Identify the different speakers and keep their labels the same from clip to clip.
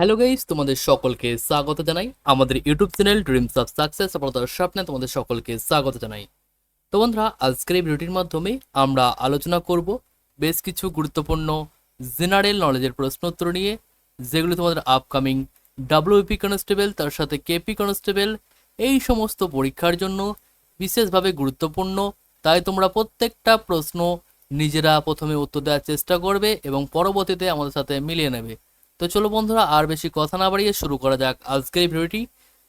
Speaker 1: Hello guys তোমাদের সকলকে স্বাগত জানাই। আমাদের YouTube channel dreams of success সফলতার স্বপ্নে তোমাদের সকলকে স্বাগত জানাই। তো বন্ধুরা, আজকের এই ভিডিওটির মাধ্যমে আমরা আলোচনা করব বেশ কিছু গুরুত্বপূর্ণ জেনারেল নলেজের প্রশ্ন উত্তর নিয়ে, যেগুলো তোমাদের আপকামিং ডাব্লিউপি কনস্টেবল তার সাথে কেপি কনস্টেবল এই সমস্ত পরীক্ষার জন্য বিশেষভাবে গুরুত্বপূর্ণ। তাই তোমরা প্রত্যেকটা প্রশ্ন নিজেরা প্রথমে উত্তর দেওয়ার চেষ্টা করবে এবং পরবর্তীতে আমাদের সাথে মিলিয়ে নেবে। তো চলো বন্ধুরা, আর বেশি কথা না বাড়িয়ে শুরু করা যাক আজকের ভিডিওটি।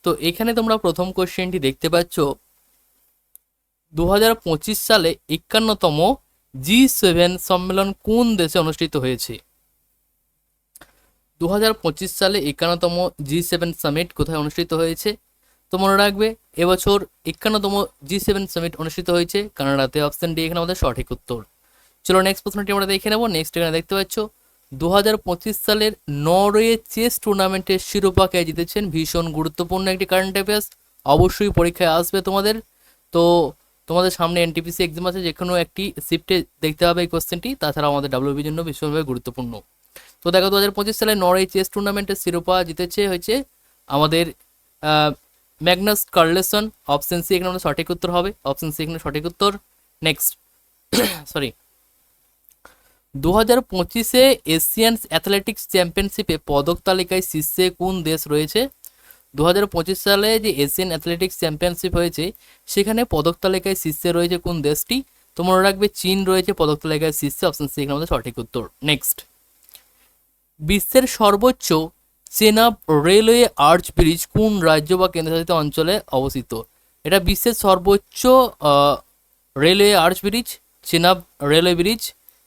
Speaker 1: তো এখানে তোমরা প্রথম কোশ্চেনটি দেখতে পাচ্ছ। দু হাজার পঁচিশ সালে একান্নতম জি সেভেন সম্মেলন কোন দেশে অনুষ্ঠিত হয়েছে? দু হাজার পঁচিশ সালে একান্নতম জি সেভেন সামিট কোথায় অনুষ্ঠিত হয়েছে? তো মনে রাখবে, এবছর একান্নতম জি সেভেন সামিট অনুষ্ঠিত হয়েছে। কানাডাতে অপশন ডি এখানে আমাদের সঠিক উত্তর। চলো নেক্সট প্রশ্নটি আমরা দেখে নেব। নেক্সট এখানে দেখতে পাচ্ছ দু হাজার পঁচিশ সালের নরওয়ে চেস টুর্নামেন্টের শিরোপা কে জিতেছেন ভীষণ গুরুত্বপূর্ণ একটি কারেন্ট অ্যাফেয়ার্স অবশ্যই পরীক্ষায় আসবে তোমাদের। তো তোমাদের সামনে এনটিপিসি এক্সাম আছে যে কোনো একটি শিফটে দেখতে হবে এই কোশ্চেনটি তাছাড়া আমাদের ডাব্লিউবির জন্য ভীষণভাবে গুরুত্বপূর্ণ। তো দেখো দু হাজার পঁচিশ সালে নরওয়ে চেস টুর্নামেন্টের শিরোপা জিতেছে হয়েছে আমাদের ম্যাগনাস কার্লেসন অপশন সি এখানে সঠিক উত্তর হবে। অপশন সি এখানে সঠিক উত্তর। নেক্সট সরি দু হাজার পঁচিশে এশিয়ান অ্যাথলেটিক্স চ্যাম্পিয়নশিপে পদক তালিকায় শীর্ষে কোন দেশ রয়েছে? দু হাজার পঁচিশ সালে যে এশিয়ান অ্যাথলেটিক্স চ্যাম্পিয়নশিপ হয়েছে, সেখানে পদক তালিকায় শীর্ষে রয়েছে কোন দেশটি? তো মনে রাখবে, চীন রয়েছে, পদক তালিকায় শীর্ষে অপশন সি আমাদের সঠিক উত্তর। নেক্সট বিশ্বের সর্বোচ্চ চেনাব রেলওয়ে আর্চ ব্রিজ কোন রাজ্য বা কেন্দ্রশাসিত অঞ্চলে অবস্থিত? এটা বিশ্বের সর্বোচ্চ railway arch bridge Chenab railway bridge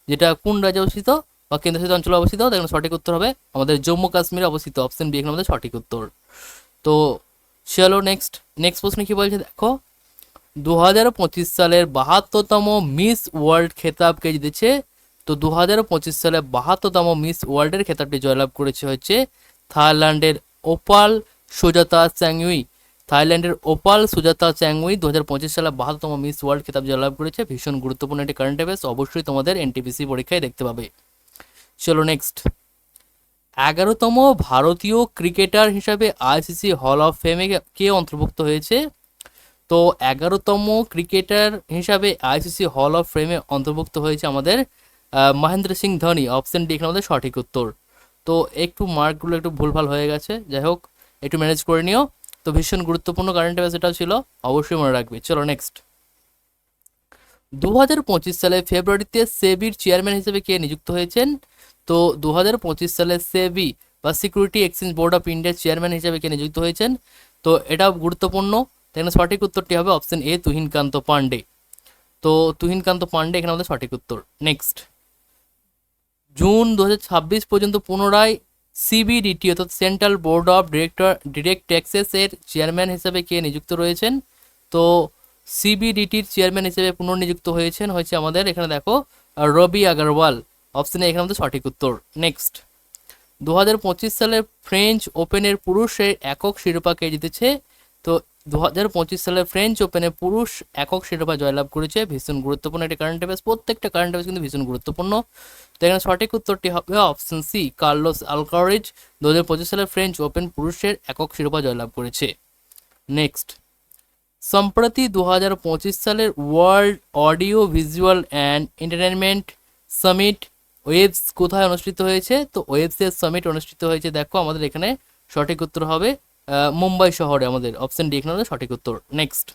Speaker 1: যেটা কোন রাজ্যে অবস্থিত বা কেন্দ্রশাসিত অঞ্চলে অবস্থিত দেখুন সঠিক উত্তর হবে আমাদের জম্মু কাশ্মীরে অবস্থিত। অপশন বি এখানে আমাদের সঠিক উত্তর। তো চলো নেক্সট নেক্সট প্রশ্ন কি বলছে দেখো? দু হাজার পঁচিশ সালের বাহাত্তরতম মিস ওয়ার্ল্ড খেতাবকে জিতেছে? তো দু হাজার পঁচিশ সালে বাহাত্তরতম মিস ওয়ার্ল্ডের খেতাবটি জয়লাভ করেছে হচ্ছে থাইল্যান্ডের ওপাল সুজাতা চ্যাংউই থাইল্যান্ডের ওপাল সুজাতা চ্যাংউই দু হাজার পঁচিশ সালে বাহাত্তরতম মিস ওয়ার্ল্ড খেতাব জয়লাভ করেছে। ভীষণ গুরুত্বপূর্ণ একটি কারেন্ট অ্যাফেয়ার্স অবশ্যই তোমাদের এনটিপিসি পরীক্ষায় দেখতে পাবে। চলো নেক্সট এগারোতম ভারতীয় ক্রিকেটার হিসাবে আইসিসি হল অফ ফেমে কে অন্তর্ভুক্ত হয়েছে? তো এগারোতম ক্রিকেটার হিসাবে আইসিসি হল অফ ফেমে অন্তর্ভুক্ত হয়েছে আমাদের মহেন্দ্র সিং ধোনি। অপশন ডি এখানে আমাদের সঠিক উত্তর। তো একটু মার্কগুলো একটু ভুলভাল হয়ে গেছে। যাই হোক, একটু ম্যানেজ করে নিও। তো ভীষণ গুরুত্বপূর্ণ কারেন্ট অ্যাফেয়ার্স এটাও ছিল, অবশ্যই মনে রাখবে। চলো নেক্সট দু পঁচিশ সালে ফেব্রুয়ারিতে সেবির চেয়ারম্যান হিসেবে কে নিযুক্ত হয়েছেন? তো দু পঁচিশ সালে সেবি বা সিকিউরিটি এক্সচেঞ্জ বোর্ড অফ ইন্ডিয়ার চেয়ারম্যান হিসেবে কে নিযুক্ত হয়েছেন? তো এটাও গুরুত্বপূর্ণ। এখানে সঠিক উত্তরটি হবে অপশন এ তুহিনকান্ত পান্ডে তো তুহিনকান্ত পান্ডে এখানে আমাদের সঠিক উত্তর। নেক্সট জুন দু হাজার ছাব্বিশ পর্যন্ত পুনরায় সিবিডিটি অর্থাৎ central board of director, direct ট্যাক্সেসের chairman হিসেবে কে নিযুক্ত রয়েছেন? তো সিবিডিটির চেয়ারম্যান হিসেবে পুনর্নিযুক্ত হয়েছেন হয়েছে আমাদের এখানে দেখো, রবি আগরওয়াল। অপশানে এখানে আমাদের সঠিক উত্তর। নেক্সট দু হাজার পঁচিশ সালে ফ্রেঞ্চ ওপেনের পুরুষের একক শিরোপা কে জিতেছে? দু হাজার পঁচিশ সালে ফ্রেঞ্চ ওপেনে পুরুষ একক শিরোপা জয়লাভ করেছে। ভীষণ গুরুত্বপূর্ণ একটি কারেন্ট অ্যাফেয়ার্স প্রত্যেকটা কারেন্ট অ্যাফেয়ার্স কিন্তু ভীষণ গুরুত্বপূর্ণ। তো এখানে সঠিক উত্তরটি হবে অপশন সি কার্লোস আলকারেজ। দু হাজার পঁচিশ সালে ফ্রেঞ্চ ওপেন পুরুষের একক শিরোপা জয়লাভ করেছে। নেক্সট সম্প্রতি দু হাজার পঁচিশ সালের world audio visual and entertainment summit WAVES কোথায় অনুষ্ঠিত হয়েছে? তো ওয়েবসের সামিট অনুষ্ঠিত হয়েছে, দেখো আমাদের এখানে সঠিক উত্তর হবে মুম্বাই শহরে আমাদের অপশন ডি এখানে সঠিক উত্তর। নেক্সট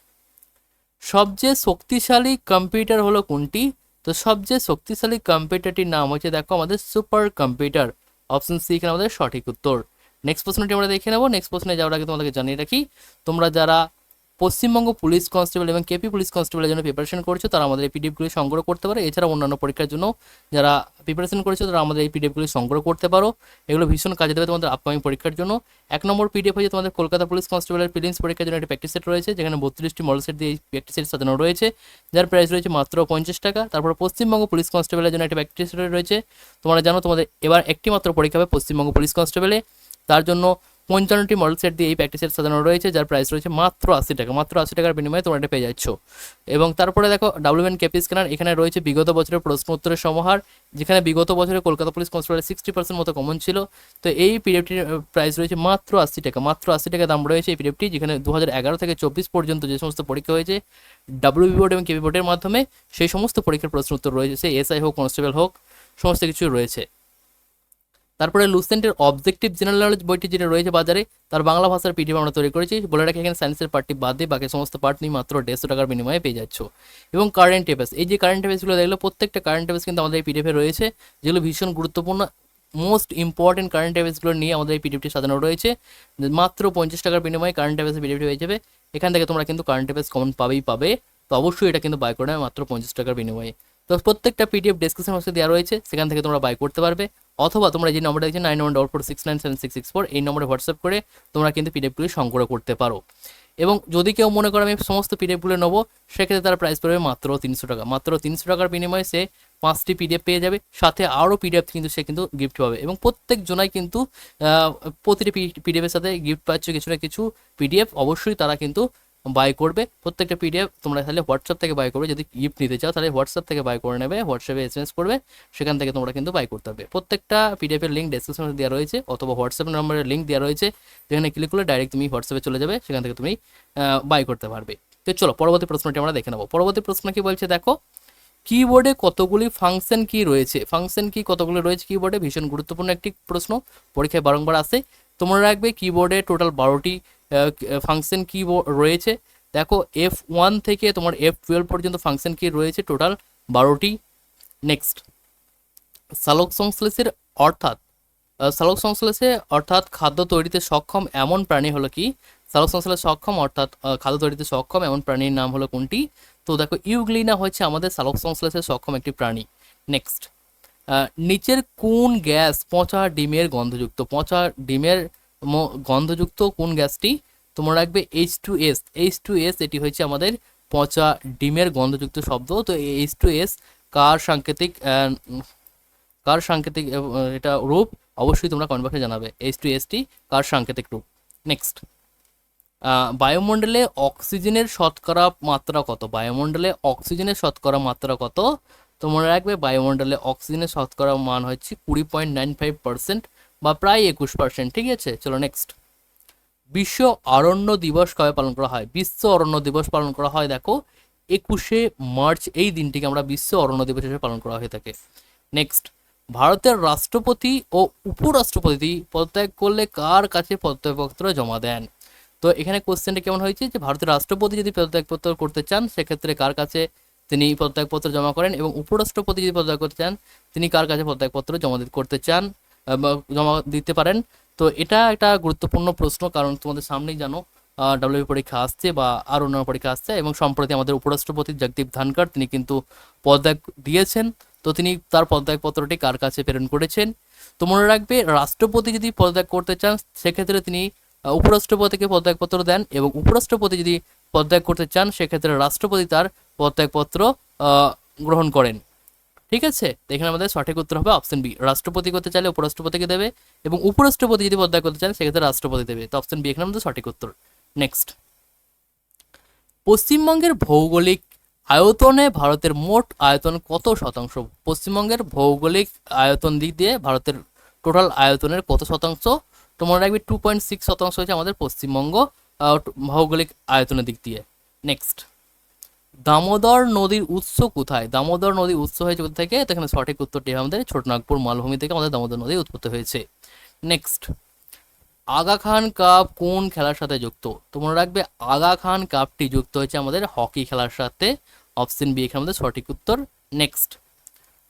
Speaker 1: সবচেয়ে শক্তিশালী কম্পিউটার হলো কোনটি? তো সবচেয়ে শক্তিশালী কম্পিউটারটির নাম হচ্ছে, দেখো, আমাদের সুপার কম্পিউটার অপশন সি এখানে আমাদের সঠিক উত্তর। নেক্সট প্রশ্নটি আমরা দেখে নেব। নেক্সট প্রশ্নে যাওয়ার আগে তোমাদেরকে জানিয়ে রাখি, তোমরা যারা পশ্চিমবঙ্গ পুলিশ কনস্টেবল এবং কেপি পুলিশ কনস্টেবলের জন্য প্রিপারেশন করছ, তারা আমাদের এই পিডিএফগুলি সংগ্রহ করতে পারো। এছাড়া অন্যান্য পরীক্ষার জন্য যারা প্রিপারেশন করেছ, তারা আমাদের এই পিডিএফগুলি সংগ্রহ করতে পারো। এগুলো ভীষণ কাজে দেবে তোমাদের আপকামিং পরীক্ষার জন্য। এক নম্বর পিডিএফ হচ্ছে তোমাদের কলকাতা পুলিশ কনস্টেবলের প্রিলিমস পরীক্ষার জন্য একটি প্র্যাকটিস সেট রয়েছে, যেখানে বত্রিশটি মডেল সেট দিয়ে এই প্র্যাকটিস সেট সাজানো রয়েছে। যার প্রাইস রয়েছে মাত্র পঞ্চাশ টাকা। তারপর পশ্চিমবঙ্গ পুলিশ কনস্টেবলের জন্য একটি প্র্যাকটিস সেট রয়েছে। তোমরা জানো তোমাদের এবার একটি মাত্র পরীক্ষা হবে পশ্চিমবঙ্গ পুলিশ কনস্টেবলে। তার জন্য পঞ্চান্নটি মডেল সেট দিয়ে এই প্র্যাকটিস সেট সাজানো রয়েছে, যার প্রাইস রয়েছে মাত্র আশি টাকা। মাত্র আশি টাকার বিনিময়ে তোমরা এটা পেয়ে যাচ্ছ। এবং তারপরে দেখো ডাব্লিউএন কেপি স্ক্যানার এখানে রয়েছে বিগত বছরের প্রশ্ন উত্তরের সমাহার, যেখানে বিগত বছরে কলকাতা পুলিশ কনস্টেবলের সিক্সটি পার্সেন্ট মতো কমন ছিল। তো এই পিডিএফটির প্রাইস রয়েছে মাত্র আশি টাকা। মাত্র আশি টাকা দাম রয়েছে এই পিডিএফটি যেখানে দু হাজার এগারো থেকে চব্বিশ পর্যন্ত যে সমস্ত পরীক্ষা হয়েছে ডাব্লিউবি বোর্ড এবং কেপি বোর্ডের মাধ্যমে সেই সমস্ত পরীক্ষার প্রশ্ন উত্তর রয়েছে। সে এসআই হোক কনস্টেবল হোক, সমস্ত কিছু রয়েছে। তারপরে লুসেন্টের অবজেক্টিভ জেনারেল নলেজ বইটি যেটা রয়েছে বাজারে, তার বাংলা ভাষার পিডিএফ আমরা তৈরি করেছি। বলে রাখি, এখানে সায়েন্সের পার্টটি বাদ দিয়ে বাকি সমস্ত পার্ট নিয়ে মাত্র দেড়শো টাকার বিনিময়ে পেয়ে যাচ্ছ। এবং কারেন্ট অ্যাফেয়ার্স এই যে কারেন্ট অ্যাফেয়ার্সগুলো দেখল প্রত্যেকটা কারেন্ট অ্যাফেয়ার্স কিন্তু আমাদের এই পিডিএফে রয়েছে, যেগুলো ভীষণ গুরুত্বপূর্ণ। মোস্ট ইম্পর্টেন্ট কারেন্ট অ্যাফেয়ার্সগুলো নিয়ে আমাদের এই পিডিএফটি সাজানো রয়েছে। মাত্র পঞ্চাশ টাকার বিনিময়ে কারেন্ট অ্যাফেয়ার্স পিডিএফটি হয়ে যাবে। এখান থেকে তোমরা কিন্তু কারেন্ট অ্যাফেয়ার্স কমন পাবেই পাবে। তো অবশ্যই এটা কিন্তু বাই করে মাত্র পঞ্চাশ টাকার বিনিময়ে। তো প্রত্যেকটা পিডিএফ ডেসক্রিপশন বক্সে দেওয়া রয়েছে, সেখান থেকে তোমরা বাই করতে পারবে। অথবা তোমরা যে নম্বরটা দেখছ nine one double four six nine seven six six four এই নম্বরে হোয়াটসঅ্যাপ করে তোমরা কিন্তু পিডিএফগুলি সংগ্রহ করতে পারো। এবং যদি কেউ মনে করো আমি সমস্ত পিডিএফগুলো নেব, সেক্ষেত্রে তার প্রাইস পড়বে মাত্র তিনশো টাকা। মাত্র তিনশো টাকার বিনিময়ে সে পাঁচটি পিডিএফ পেয়ে যাবে, সাথে আরও পিডিএফ কিন্তু সে কিন্তু গিফট পাবে। এবং প্রত্যেক জনাই কিন্তু প্রতিটি পিডিএফের সাথে গিফট পাচ্ছে কিছু না কিছু পিডিএফ অবশ্যই তারা কিন্তু বাই করবে, প্রত্যেকটা পিডিএফ তোমরা তাহলে হোয়াটসঅ্যাপ থেকে বাই করবে। যদি গিফট নিতে চাও, তাহলে হোয়াটসঅ্যাপ থেকে বাই করে নেবে হোয়াটসঅ্যাপে এসএমএস করবে, সেখান থেকে তোমরা কিন্তু বাই করতে হবে প্রত্যেকটা পিডিএফের লিঙ্ক ডেসক্রিপশনে দেওয়া রয়েছে, অথবা হোয়াটসঅ্যাপ নম্বরের লিঙ্ক দেওয়া রয়েছে। যেখানে ক্লিক করলে ডাইরেক্ট তুমি হোয়াটসঅ্যাপে চলে যাবে, সেখান থেকে তুমি বাই করতে পারবে। তো চলো, পরবর্তী প্রশ্নটি আমরা দেখে নেব। পরবর্তী প্রশ্ন কি বলছে, দেখো কিবোর্ডে কতগুলি ফাংশন কি রয়েছে? ফাংশন কি কতগুলি রয়েছে কিবোর্ডে ভীষণ গুরুত্বপূর্ণ একটি প্রশ্ন। পরীক্ষায় বারংবার আসে। তোমরা রাখবে কিবোর্ডে টোটাল বারোটি ফাংশন কি রয়েছে। দেখো এফ ওয়ান থেকে তোমার এফ টুয়েলভ পর্যন্ত ফাংশন কি রয়েছে টোটাল বারোটি। নেক্সট সালোক সংশ্লেষের অর্থাৎ সালোক সংশ্লেষে অর্থাৎ খাদ্য তৈরিতে সক্ষম এমন প্রাণী হলো কি? সালোক সংশ্লেষে সক্ষম অর্থাৎ খাদ্য তৈরিতে সক্ষম এমন প্রাণীর নাম হলো কোনটি? তো দেখো ইউগ্লিনা হচ্ছে আমাদের সালোক সংশ্লেষে সক্ষম একটি প্রাণী। নেক্সট নিচের কোন গ্যাস পচা ডিমের গন্ধযুক্ত? পচা ডিমের গন্ধযুক্ত কোন গ্যাসটি? তোমরা রাখবে H two S H two S এটি হচ্ছে আমাদের পচা ডিমের গন্ধযুক্ত শব্দ। তো এইচ টু এস কার সাংকেতিক কার সাংকেতিক এটা রূপ? অবশ্যই তোমরা কমেন্ট বক্সে জানাবে এইচ টু এসটি কার সাংকেতিক রূপ। নেক্সট বায়ুমণ্ডলে অক্সিজেনের শতকরা মাত্রা কত? বায়ুমণ্ডলে অক্সিজেনের শতকরা মাত্রা কত? তোমরা রাখবে বায়ুমণ্ডলে অক্সিজেনের শতকরা মান হচ্ছে কুড়ি পয়েন্ট নাইন ফাইভ পার্সেন্ট বা প্রায় একুশ পার্সেন্ট ঠিক আছে? চলো নেক্সট বিশ্ব অরণ্য দিবস কবে পালন করা হয়? বিশ্ব অরণ্য দিবস পালন করা হয়, দেখো, একুশে মার্চ, এই দিনটিকে আমরা বিশ্ব অরণ্য দিবস হিসেবে পালন করা হয়ে থাকে। নেক্সট ভারতের রাষ্ট্রপতি ও উপরাষ্ট্রপতি পদত্যাগ করলে কার কাছে পদত্যাগপত্র জমা দেন? তো এখানে কোশ্চেনটা কেমন হয়েছে? যে ভারতের রাষ্ট্রপতি যদি পদত্যাগপত্র করতে চান, সেক্ষেত্রে কার কাছে তিনি পদত্যাগপত্র জমা করেন এবং উপরাষ্ট্রপতি যদি পদত্যাগ করতে চান, তিনি কার কাছে পদত্যাগপত্র জমা করতে চান জমা দিতে পারেন? তো এটা একটা গুরুত্বপূর্ণ প্রশ্ন, কারণ তোমাদের সামনেই জানো ডাব্লিউ পরীক্ষা আসছে বা আর অন্যান্য পরীক্ষা আসছে এবং সম্প্রতি আমাদের উপরাষ্ট্রপতি জগদীপ ধানকার তিনি কিন্তু পদত্যাগ দিয়েছেন। তো তিনি তার পদত্যাগপত্রটি কার কাছে প্রেরণ করেছেন? তো মনে রাখবে, রাষ্ট্রপতি যদি পদত্যাগ করতে চান, সেক্ষেত্রে তিনি উপরাষ্ট্রপতিকে পদত্যাগপত্র দেন এবং উপরাষ্ট্রপতি যদি পদত্যাগ করতে চান, সেক্ষেত্রে রাষ্ট্রপতি তার পদত্যাগপত্র গ্রহণ করেন। ঠিক আছে? তো এখানে আমাদের সঠিক উত্তর হবে অপশন বি রাষ্ট্রপতি করতে চাইলে উপরাষ্ট্রপতিকে দেবে এবং উপরাষ্ট্রপতি যদি পদত্যাগ করতে চান, সেক্ষেত্রে রাষ্ট্রপতি দেবে। তো অপশন বি এখানে আমাদের সঠিক উত্তর। নেক্সট পশ্চিমবঙ্গের ভৌগোলিক আয়তনে ভারতের মোট আয়তন কত শতাংশ? পশ্চিমবঙ্গের ভৌগোলিক আয়তন দিক দিয়ে ভারতের টোটাল আয়তনের কত শতাংশ? তোমরা রাখবে টু পয়েন্ট সিক্স শতাংশ হচ্ছে আমাদের পশ্চিমবঙ্গ ভৌগোলিক আয়তনের দিক দিয়ে। নেক্সট দামোদর নদীর উৎস কোথায়? দামোদর নদীর উৎস হয়েছে কোথা থেকে? তো এখানে সঠিক উত্তরটি আমাদের ছোটনাগপুর মালভূমি থেকে আমাদের দামোদর নদী উৎপত্তি হয়েছে। নেক্সট আগা খান কাপ কোন খেলার সাথে যুক্ত? তো মনে রাখবে, আগা খান কাপটি যুক্ত হয়েছে আমাদের হকি খেলার সাথে। অপশন বি এখানে আমাদের সঠিক উত্তর। Next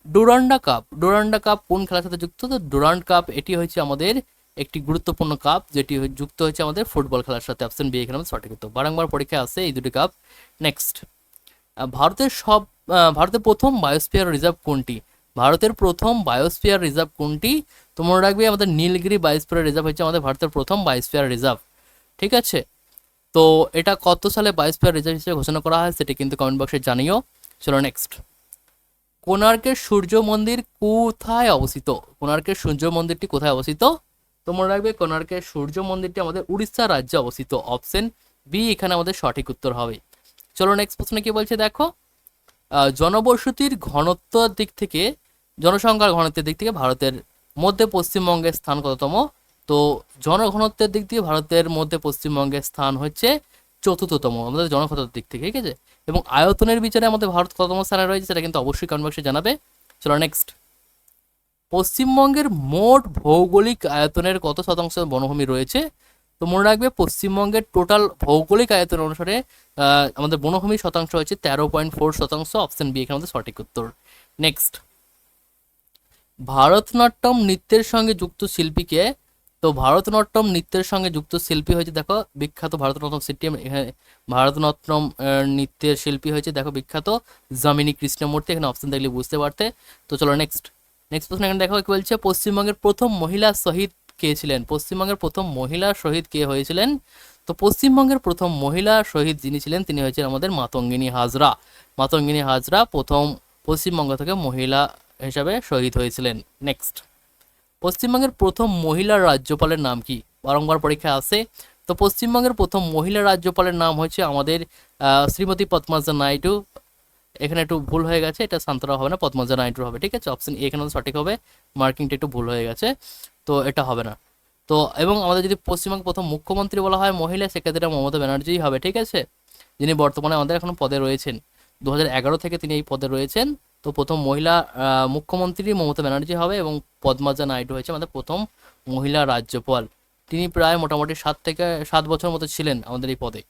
Speaker 1: Durand cup. Durand cup কোন খেলার সাথে যুক্ত? তো ডোরান্ড কাপ, এটি হচ্ছে আমাদের একটি গুরুত্বপূর্ণ কাপ, যেটি যুক্ত হয়েছে আমাদের ফুটবল খেলার সাথে। অপশন বি এখানে সঠিক উত্তর। বারংবার পরীক্ষায় আসে এই দুটি কাপ। নেক্সট ভারতের সব ভারতের প্রথম বায়োস্ফিয়ার রিজার্ভ কোনটি? ভারতের প্রথম বায়োস্ফিয়ার রিজার্ভ কোনটি? তোমরা রাখবে আমাদের নীলগিরি বায়োস্ফিয়ার রিজার্ভ হচ্ছে আমাদের ভারতের প্রথম বায়োস্ফিয়ার রিজার্ভ ঠিক আছে? তো এটা কত সালে বায়োস্ফিয়ার রিজার্ভ হিসেবে ঘোষণা করা হয় সেটি কিন্তু কমেন্ট বক্সে জানিও। চলো নেক্সট কোণার্কের সূর্য মন্দির কোথায় অবস্থিত? কোণার্কের সূর্য মন্দিরটি কোথায় অবস্থিত? তো তো মনে রাখবে কোণার্কের সূর্য মন্দিরটি আমাদের উড়িষ্যা রাজ্যে অবস্থিত। অপশন বি এখানে আমাদের সঠিক উত্তর হবে। চলো নেক্সট প্রশ্নে কি বলছে দেখো? জনবসতির ঘনত্বের দিক থেকে, জনসংখ্যার ঘনত্বের দিক থেকে ভারতের মধ্যে পশ্চিমবঙ্গের স্থান কততম? তো জনঘনত্বের দিক দিয়ে ভারতের মধ্যে পশ্চিমবঙ্গের স্থান হচ্ছে চতুর্থতম, আমাদের জনঘনত্বের দিক থেকে, ঠিক আছে? এবং আয়তনের বিচারে আমাদের ভারত কততম স্থানে রয়েছে সেটা কিন্তু অবশ্যই বক্সে জানাবে। চলো নেক্সট পশ্চিমবঙ্গের মোট ভৌগোলিক আয়তনের কত শতাংশ বনভূমি রয়েছে? তো মনে রাখবে পশ্চিমবঙ্গের টোটাল ভৌগোলিক আয়তন অনুসারে আমাদের বনভূমি শতাংশ হচ্ছে তেরো পয়েন্ট ফোর শতাংশ অপশন বি এখানে আমাদের সঠিক উত্তর। নেক্সট ভারতনাট্যম নৃত্যের সঙ্গে যুক্ত শিল্পীকে, তো ভারতনাট্যম নৃত্যের সঙ্গে যুক্ত শিল্পী হয়েছে, দেখো, বিখ্যাত ভারতনাট্যম শিল্পী এখানে ভারতনাট্যম নৃত্যের শিল্পী হয়েছে, দেখো, বিখ্যাত জামিনী কৃষ্ণমূর্তি, এখানে অপশন দেখলে বুঝতে পারতে। তো চলো নেক্সট নেক্সট প্রশ্ন এখানে দেখো, কি বলছে? পশ্চিমবঙ্গের প্রথম মহিলা শহীদ কে ছিলেন? পশ্চিমবঙ্গের প্রথম মহিলা শহীদ কে হয়েছিলেন? তো পশ্চিমবঙ্গের প্রথম মহিলা শহীদ যিনি ছিলেন, তিনি হয়েছেন আমাদের মাতঙ্গিনী হাজরা। মাতঙ্গিনী হাজরা প্রথম পশ্চিমবঙ্গ থেকে মহিলা হিসাবে শহীদ হয়েছিলেন। নেক্সট পশ্চিমবঙ্গের প্রথম মহিলা রাজ্যপালের নাম কি? বারংবার পরীক্ষা আসে। তো পশ্চিমবঙ্গের প্রথম মহিলা রাজ্যপালের নাম হচ্ছে আমাদের শ্রীমতী পদ্মাজা নাইডু। এখানে একটু ভুল হয়ে গেছে, এটা সান্তরা হবে না, পদ্মজা নাইডুর হবে, ঠিক আছে? অপশন এখানে সঠিক হবে মার্কিংটা একটু ভুল হয়ে গেছে, তো এটা হবে না। তো এবং আমাদের যদি পশ্চিমবঙ্গ প্রথম মুখ্যমন্ত্রী বলা হয় মহিলা, সেক্ষেত্রে মমতা ব্যানার্জিই হবে, ঠিক আছে? যিনি বর্তমানে আমাদের এখন পদে রয়েছেন। দু থেকে তিনি এই পদে রয়েছেন, তো প্রথম মহিলা মুখ্যমন্ত্রী মমতা ব্যানার্জি হবে এবং পদ্মাজা নাইডু হয়েছে আমাদের প্রথম মহিলা রাজ্যপাল। তিনি প্রায় মোটামুটি সাত থেকে সাত বছর মতো ছিলেন আমাদের এই পদে।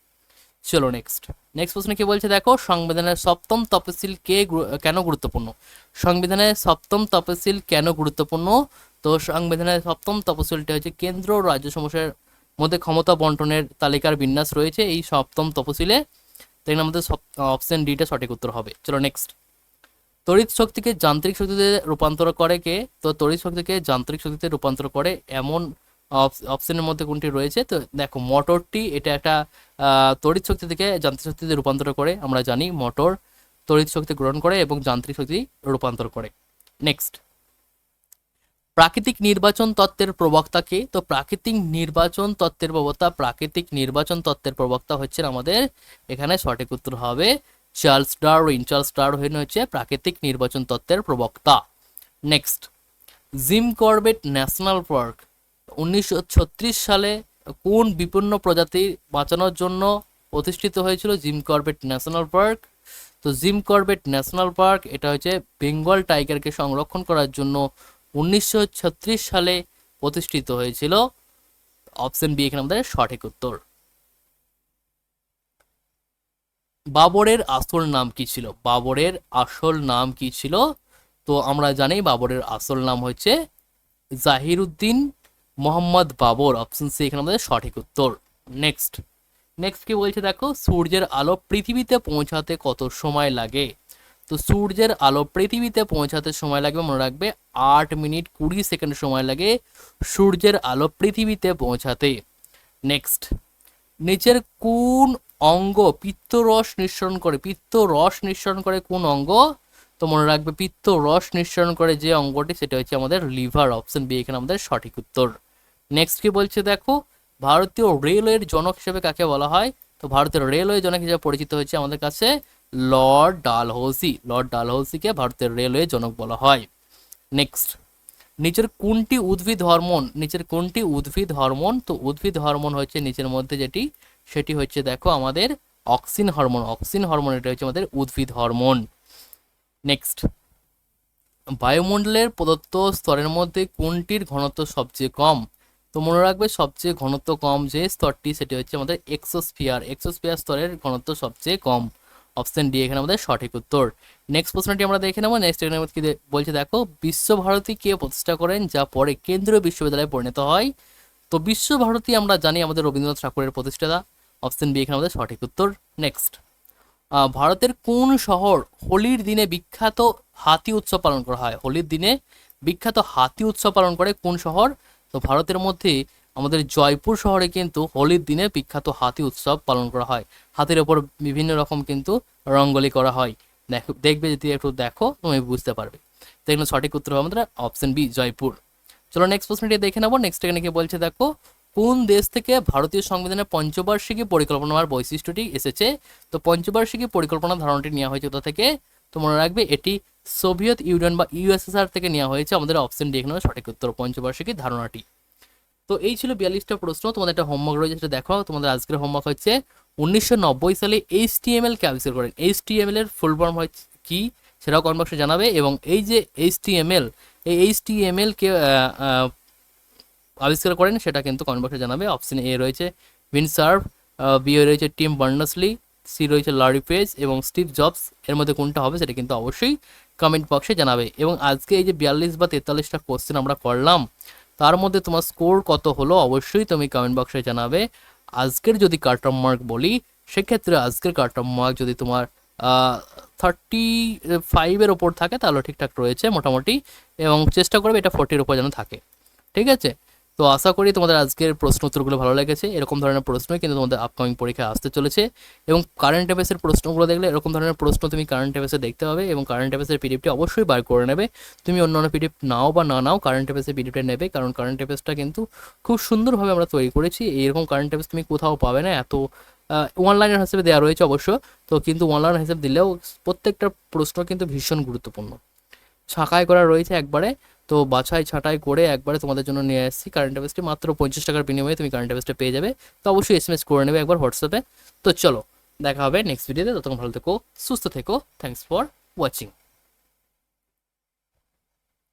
Speaker 1: চলো নেক্সট নেক্সট প্রশ্ন কি বলছে, দেখো, সংবিধানের সপ্তম তফসিল কে কেন গুরুত্বপূর্ণ? সংবিধানের সপ্তম তফসিল কেন গুরুত্বপূর্ণ? তো সংবিধানের সপ্তম তফসিলটা হচ্ছে কেন্দ্র ও রাজ্য সমস্যার মধ্যে ক্ষমতা বন্টনের তালিকার বিন্যাস রয়েছে এই সপ্তম তফসিলে তাই আমাদের অপশন ডিটা সঠিক উত্তর হবে। চলো নেক্সট তড়িৎ শক্তিকে যান্ত্রিক শক্তিতে রূপান্তর করে কে? তো তড়িৎ শক্তিকে যান্ত্রিক শক্তিতে রূপান্তর করে এমন অপশনের মধ্যে কোনটি রয়েছে? তো দেখো, মোটরটি এটা একটা তড়িৎ শক্তি থেকে যান্ত্রিক শক্তিতে রূপান্তর করে, আমরা জানি মোটর তড়িৎ শক্তি গ্রহণ করে এবং যান্ত্রিক শক্তি রূপান্তর করে। নেক্সট প্রাকৃতিক নির্বাচন তত্ত্বের প্রবক্তা কে? তো প্রাকৃতিক নির্বাচন তত্ত্বের প্রবক্তা, প্রাকৃতিক নির্বাচন তত্ত্বের প্রবক্তা হচ্ছেন আমাদের, এখানে সঠিক উত্তর হবে চার্লস ডারউইন। চার্লস ডারউইন হচ্ছে প্রাকৃতিক নির্বাচন তত্ত্বের প্রবক্তা। Next Jim Corbett national park উনিশশো ছত্রিশ সালে কোন বিপন্ন প্রজাতি বাঁচানোর জন্য প্রতিষ্ঠিত হয়েছিল? Jim Corbett national park. তো জিম করবেট ন্যাশনাল পার্ক, এটা হচ্ছে বেঙ্গল টাইগারকে সংরক্ষণ করার জন্য উনিশশো ছত্রিশ সালে প্রতিষ্ঠিত হয়েছিল। অপশন বি, এখানে আমাদের সঠিক উত্তর। বাবরের আসল নাম কি ছিল? বাবরের আসল নাম কি ছিল? তো আমরা জানি বাবরের আসল নাম হচ্ছে জাহিরুদ্দিন মোহাম্মদ বাবর অপশন সি এখানে আমাদের সঠিক উত্তর। নেক্সট নেক্সট কি বলছে দেখো? সূর্যের আলো পৃথিবীতে পৌঁছাতে কত সময় লাগে? তো সূর্যের আলো পৃথিবীতে পৌঁছাতে সময় লাগবে, মনে রাখবে, আট মিনিট কুড়ি সেকেন্ড সময় লাগে সূর্যের আলো পৃথিবীতে পৌঁছাতে। নেক্সট নিচের কোন অঙ্গ পিত্তরস নিঃসরণ করে? পিত্তরস নিঃসরণ করে কোন অঙ্গ? তো মনে রাখবে পিত্ত রস নিঃসরণ করে যে অঙ্গটি, সেটা হচ্ছে আমাদের লিভার অপশন বি এখানে আমাদের সঠিক উত্তর। নেক্সট কি বলছে দেখো? ভারতীয় রেলওয়ের জনক হিসেবে কাকে বলা হয়? তো ভারতের রেলওয়ে জনক হিসেবে পরিচিত হচ্ছে আমাদের কাছে লর্ড ডালহৌসি। লর্ড ডালহৌসিকে ভারতের রেলওয়ে জনক বলা হয়। নেক্সট নিচের কোনটি উদ্ভিদ হরমোন? নিচের কোনটি উদ্ভিদ হরমোন? তো উদ্ভিদ হরমোন হচ্ছে নিচের মধ্যে যেটি, সেটি হচ্ছে দেখো আমাদের অক্সিন হরমোন। অক্সিন হরমোন এটা হচ্ছে আমাদের উদ্ভিদ হরমোন। নেক্সট বায়ুমণ্ডলের প্রদত্ত স্তরের মধ্যে কোনটির ঘনত্ব সবচেয়ে কম? তো মনে রাখবে সবচেয়ে ঘনত্ব কম যে স্তরটি, সেটি হচ্ছে আমাদের এক্সোস্ফিয়ার। এক্সোস্ফিয়ার স্তরের ঘনত্ব সবচেয়ে কম। অপশন ডি, এখানে আমাদের সঠিক উত্তর। নেক্সট প্রশ্নটি আমরা দেখে নেব। নেক্সট এখানে কি বলছে, দেখো, বিশ্বভারতী কে প্রতিষ্ঠা করেন, যা পরে কেন্দ্রীয় বিশ্ববিদ্যালয়ে পরিণত হয়? তো বিশ্বভারতী আমরা জানি আমাদের রবীন্দ্রনাথ ঠাকুরের প্রতিষ্ঠাতা। অপশন বি এখানে আমাদের সঠিক উত্তর। নেক্সট ভারতের কোন শহর হোলির দিনে বিখ্যাত হাতি উৎসব পালন করা হয়? হোলির দিনে বিখ্যাত হাতি উৎসব পালন করে কোন শহর? তো ভারতের মধ্যে আমাদের জয়পুর শহরে কিন্তু হোলির দিনে বিখ্যাত হাতি উৎসব পালন করা হয়। হাতির ওপর বিভিন্ন রকম কিন্তু রঙ্গোলি করা হয়। দেখো, দেখবে যদি একটু দেখো, তুমি বুঝতে পারবে। তো এখানে সঠিক উত্তর হবে আমাদের অপশন বি, জয়পুর। চলো নেক্সট প্রশ্নটি দেখে নেব। নেক্সট এখানে কি বলছে, দেখো, কোন দেশ থেকে ভারতীয় সংবিধানের পঞ্চবার্ষিকী পরিকল্পনার বৈশিষ্ট্যটি এসেছে? তো পঞ্চবার্ষিকী পরিকল্পনা ধারণাটি নেওয়া হয়েছে কোথা থেকে? তো মনে রাখবে, এটি সোভিয়েত ইউনিয়ন বা ইউএসএসআর থেকে নেওয়া হয়েছে। আমাদের অপশন ডি এখানে সঠিক উত্তর, পঞ্চবার্ষিকী ধারণাটি। তো এই ছিল বিয়াল্লিশটা প্রশ্ন, তোমাদের একটা হোমওয়ার্ক রয়েছে, সেটা দেখো। তোমাদের আজকের হোমওয়ার্ক হচ্ছে উনিশশো নব্বই সালে এইচ টি এম এল কে আবিষ্কার করেন। এইচ টি এম এল এর ফুল ফর্ম হচ্ছে কি, সেটাও কমেন্ট জানাবে। এবং এই যে এইচ টি এম এল এই এইচ টি এম এল কে আবিষ্কার করেন, সেটা কিন্তু কমেন্ট জানাবে। অপশন এ রয়েছে উইনসার্ভ বি রয়েছে টিম বার্নাসলি সি রয়েছে লারি পেজ এবং স্টিভ জবস, এর মধ্যে কোনটা হবে সেটা কিন্তু অবশ্যই কমেন্ট বক্সে জানাবে। এবং আজকে এই যে বিয়াল্লিশ বা তেতাল্লিশটা কোশ্চেন আমরা করলাম, তার মধ্যে তোমার স্কোর কত হলো অবশ্যই তুমি কমেন্ট বক্সে জানাবে। আজকের যদি কার্টন মার্ক বলি, সেক্ষেত্রে আজকের কার্টন মার্ক যদি তোমার থার্টি ফাইভের ওপর থাকে, তাহলে ঠিকঠাক রয়েছে মোটামুটি এবং চেষ্টা করবে এটা ফোর্টির ওপর যেন থাকে। ঠিক আছে? তো আশা করি তোমাদের আজকের প্রশ্ন উত্তরগুলো ভালো লেগেছে। এরকম ধরনের প্রশ্নই কিন্তু তোমাদের আপকামিং পরীক্ষায় আসতে চলেছে এবং কারেন্ট অ্যাফেয়ার্সের প্রশ্নগুলো দেখলে এরকম ধরনের প্রশ্ন তুমি কারেন্ট অ্যাফেয়ার্সে দেখতে হবে এবং কারেন্ট অ্যাফেয়ার্সের পিডিএফটি অবশ্যই বার করে নেবে। তুমি অন্য অন্য পিডিএফ নাও বা না নাও কারেন্ট অ্যাফেয়ার্সের পিডিএফটা নেবে কারণ কারেন্ট অ্যাফেয়ার্সটা কিন্তু খুব সুন্দরভাবে আমরা তৈরি করেছি। এইরকম কারেন্ট অ্যাফেয়ার্স তুমি কোথাও পাবে না, এত অনলাইনের হিসেবে দেওয়া রয়েছে অবশ্য। তো কিন্তু অনলাইন হিসেবে দিলেও প্রত্যেকটা প্রশ্ন কিন্তু ভীষণ গুরুত্বপূর্ণ। ছাঁকাই করা রয়েছে একবারে। তো বাছাই ছাঁটাই করে একবারে তোমাদের জন্য নিয়ে আসছি কারেন্ট অ্যাফেয়ার্সটি মাত্র পঞ্চাশ টাকার বিনিময়ে তুমি কারেন্ট অ্যাফেয়ার্সটা পেয়ে যাবে। তো অবশ্যই এস এম এস করে নেবে একবার হোয়াটসঅ্যাপে তো চলো, দেখা হবে নেক্সট ভিডিওতে ততক্ষণ ভালো থেকো, সুস্থ থেকো। Thanks for watching